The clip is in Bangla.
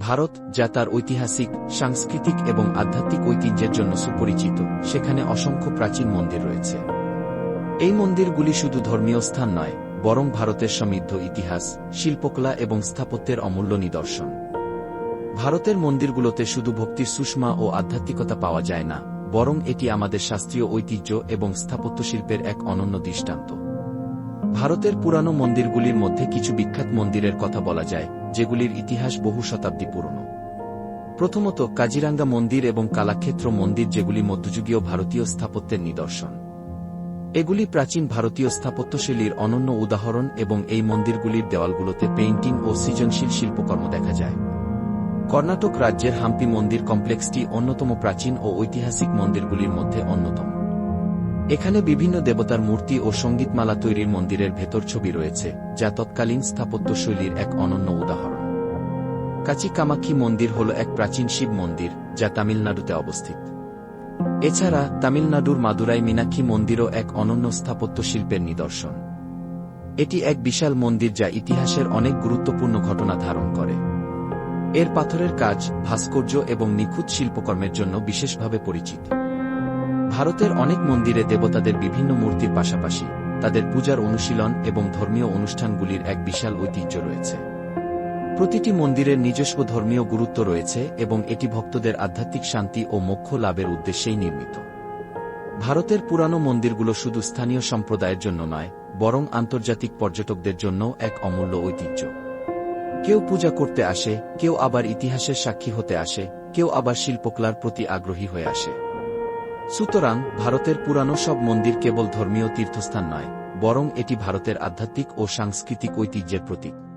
ভারত, যা তার ঐতিহাসিক, সাংস্কৃতিক এবং আধ্যাত্মিক ঐতিহ্যের জন্য সুপরিচিত, সেখানে অসংখ্য প্রাচীন মন্দির রয়েছে। এই মন্দিরগুলি শুধু ধর্মীয় স্থান নয়, বরং ভারতের সমৃদ্ধ ইতিহাস, শিল্পকলা এবং স্থাপত্যের অমূল্য নিদর্শন। ভারতের মন্দিরগুলোতে শুধু ভক্তির সুষমা ও আধ্যাত্মিকতা পাওয়া যায় না, বরং এটি আমাদের শাস্ত্রীয় ঐতিহ্য এবং স্থাপত্যশিল্পের এক অনন্য দৃষ্টান্ত। ভারতের পুরানো মন্দিরগুলির মধ্যে কিছু বিখ্যাত মন্দিরের কথা বলা যায় যেগুলির ইতিহাস বহু শতাব্দী পুরনো। প্রথমত কাজিরাঙ্গা মন্দির এবং কালাক্ষেত্র মন্দির যেগুলি মধ্যযুগীয় ভারতীয় স্থাপত্যের নিদর্শন। এগুলি প্রাচীন ভারতীয় স্থাপত্যশৈলীর অনন্য উদাহরণ এবং এই মন্দিরগুলির দেওয়ালগুলোতে পেইন্টিং ও সৃজনশীল শিল্পকর্ম দেখা যায়। কর্ণাটক রাজ্যের হাম্পি মন্দির কমপ্লেক্সটি অন্যতম প্রাচীন ও ঐতিহাসিক মন্দিরগুলির মধ্যে অন্যতম। এখানে বিভিন্ন দেবতার মূর্তি ও সঙ্গীতমালা তৈরির মন্দিরের ভেতর ছবি রয়েছে, যা তৎকালীন স্থাপত্যশৈলীর এক অনন্য উদাহরণ। কাচি কামাক্ষী মন্দির হল এক প্রাচীন শিব মন্দির, যা তামিলনাড়ুতে অবস্থিত। এছাড়া, তামিলনাড়ুর মাদুরাই মীনাক্ষী মন্দিরও এক অনন্য স্থাপত্য শিল্পের নিদর্শন। এটি এক বিশাল মন্দির যা ইতিহাসের অনেক গুরুত্বপূর্ণ ঘটনা ধারণ করে। এর পাথরের কাজ ভাস্কর্য এবং নিখুঁত শিল্পকর্মের জন্য বিশেষভাবে পরিচিত। ভারতের অনেক মন্দিরে দেবতাদের বিভিন্ন মূর্তির পাশাপাশি তাদের পূজার অনুশীলন এবং ধর্মীয় অনুষ্ঠানগুলির এক বিশাল ঐতিহ্য রয়েছে। প্রতিটি মন্দিরের নিজস্ব ধর্মীয় গুরুত্ব রয়েছে এবং এটি ভক্তদের আধ্যাত্মিক শান্তি ও মোক্ষ লাভের উদ্দেশ্যেই নির্মিত। ভারতের পুরানো মন্দিরগুলো শুধু স্থানীয় সম্প্রদায়ের জন্য নয়, বরং আন্তর্জাতিক পর্যটকদের জন্যও এক অমূল্য ঐতিহ্য। কেউ পূজা করতে আসে, কেউ আবার ইতিহাসের সাক্ষী হতে আসে, কেউ আবার শিল্পকলার প্রতি আগ্রহী হয়ে আসে। সুতরাং ভারতের পুরানো সব মন্দির কেবল ধর্মীয় তীর্থস্থান নয়, বরং এটি ভারতের আধ্যাত্মিক ও সাংস্কৃতিক ঐতিহ্যের প্রতীক।